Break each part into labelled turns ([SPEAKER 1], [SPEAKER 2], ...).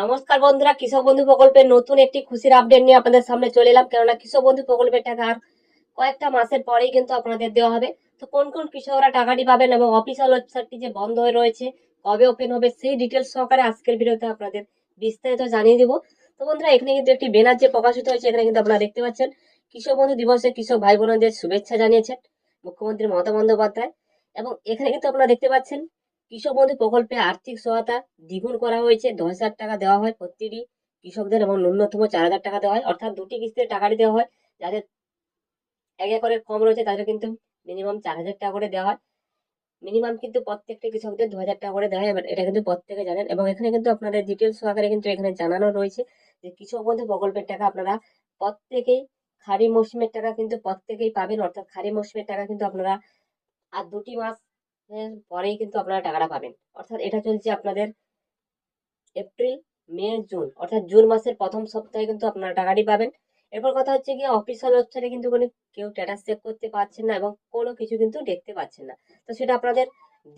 [SPEAKER 1] নমস্কার বন্ধুরা, কৃষক বন্ধু প্রকল্পের নতুন একটি খুশির আপডেট নিয়ে আপনাদের সামনে চলে এলাম। কেননা কৃষক বন্ধু প্রকল্পের টাকা আর কয়েকটা মাসের পরেই কিন্তু আপনাদের দেওয়া হবে। তো কোন কোন কৃষকরা টাকাটি পাবেন এবং অফিসিয়াল ওয়েবসাইটটি যে বন্ধ হয়ে রয়েছে, কবে ওপেন হবে সেই ডিটেলস সহকারে আজকের ভিডিওতে আপনাদের বিস্তারিত জানিয়ে দিব। তো বন্ধুরা, এখানে কিন্তু একটি ব্যানার যে প্রকাশিত হয়েছে, এখানে কিন্তু আপনারা দেখতে পাচ্ছেন, কৃষক বন্ধু দিবসে কৃষক ভাই বোনদের শুভেচ্ছা জানিয়েছেন, মুখ্যমন্ত্রী মমতা বন্দ্যোপাধ্যায়। এবং এখানে কিন্তু আপনারা দেখতে পাচ্ছেন কৃষক বন্ধু প্রকল্পে আর্থিক সহায়তা দ্বিগুণ করা হয়েছে। দশ হাজার টাকা দেওয়া হয় প্রতিটি কৃষকদের এবং ন্যূনতম চার হাজার টাকা দেওয়া হয়। অর্থাৎ দুটি কিস্তিতে টাকাটি দেওয়া হয়। যাদের এক একরের কম রয়েছে তাদের কিন্তু মিনিমাম চার হাজার টাকা করে দেওয়া হয়। মিনিমাম কিন্তু প্রত্যেকটা কৃষকদের দু হাজার টাকা করে দেওয়া হয়। এটা কিন্তু প্রত্যেকে জানেন। এবং এখানে কিন্তু আপনাদের ডিটেলস সহকারে কিন্তু এখানে জানানো রয়েছে যে কৃষক বন্ধু প্রকল্পের টাকা আপনারা প্রত্যেকেই খারি মৌসুমের টাকা কিন্তু প্রত্যেকেই পাবেন। অর্থাৎ খারি মৌসুমের টাকা কিন্তু আপনারা আর দুটি মাস পরেই কিন্তু আপনারা টাকাটা পাবেন। অর্থাৎ এটা চলছে আপনাদের এপ্রিল, মে, জুন। অর্থাৎ জুন মাসের প্রথম সপ্তাহে কিন্তু আপনারা টাকাটি পাবেন। এরপর কথা হচ্ছে গিয়ে অফিসিয়াল ওয়েবসাইটে কিন্তু কোনো কেউ স্ট্যাটাস চেক করতে পারছেন না এবং কোনো কিছু কিন্তু দেখতে পাচ্ছেন না। তো সেটা আপনাদের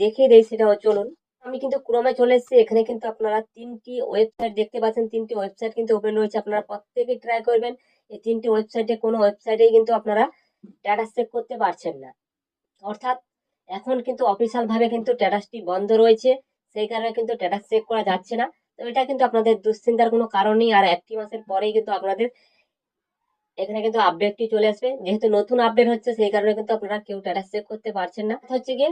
[SPEAKER 1] দেখিয়ে দেয় সেটা চলুন। আমি কিন্তু ক্রমে চলে এসেছি। এখানে কিন্তু আপনারা তিনটি ওয়েবসাইট দেখতে পাচ্ছেন। তিনটি ওয়েবসাইট কিন্তু ওপেন রয়েছে। আপনারা প্রত্যেকে ট্রাই করবেন। এই তিনটি ওয়েবসাইটে কোনো ওয়েবসাইটেই কিন্তু আপনারা স্ট্যাটাস চেক করতে পারছেন না। অর্থাৎ এখন কিন্তু অফিসিয়াল ভাবে কিন্তু স্ট্যাটাসটি বন্ধ রয়েছে। সেই কারণে কিন্তু স্ট্যাটাস চেক করা যাচ্ছে না। তো এটা কিন্তু আপনাদের দুশ্চিন্তার কোনো কারণ নেই আর একটি মাসের পরেই কিন্তু আপনাদের এখানে কিন্তু আপডেটটি চলে আসবে। যেহেতু নতুন আপডেট হচ্ছে, সেই কারণে কিন্তু আপনারা কেউ স্ট্যাটাস চেক করতে পারছেন না। হচ্ছে গিয়ে,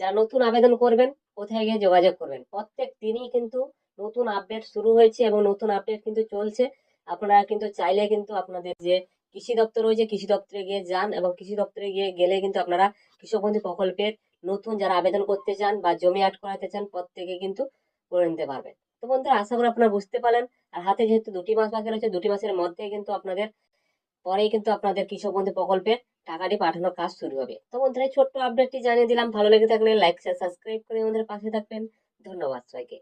[SPEAKER 1] যারা নতুন আবেদন করবেন, কোথায় গিয়ে যোগাযোগ করবেন? প্রত্যেক দিনই কিন্তু নতুন আপডেট শুরু হয়েছে এবং নতুন আপডেট কিন্তু চলছে। আপনারা কিন্তু চাইলে কিন্তু আপনাদের যে কৃষি দপ্তর রয়েছে কৃষি দপ্তরে গিয়ে যান এবং কৃষি দপ্তরে গিয়ে গেলে কিন্তু আপনারা কৃষক বন্ধু প্রকল্পের নতুন যারা আবেদন করতে চান বা জমি অ্যাড করাতে চান, প্রত্যেকে কিন্তু করে নিতে পারবেন। তো বন্ধুরা, আশা করি আপনারা বুঝতে পারলেন। আর হাতে যেহেতু দুটি মাস বাকি রয়েছে, দুটি মাসের মধ্যে কিন্তু আপনাদের, পরেই কিন্তু আপনাদের কৃষক বন্ধু প্রকল্পের টাকাটি পাঠানোর কাজ শুরু হবে। তো বন্ধুরা ছোট্ট আপডেটটি জানিয়ে দিলাম। ভালো লেগে থাকলে লাইক শেয়ার সাবস্ক্রাইব করে আমাদের পাশে থাকবেন। ধন্যবাদ সবাইকে।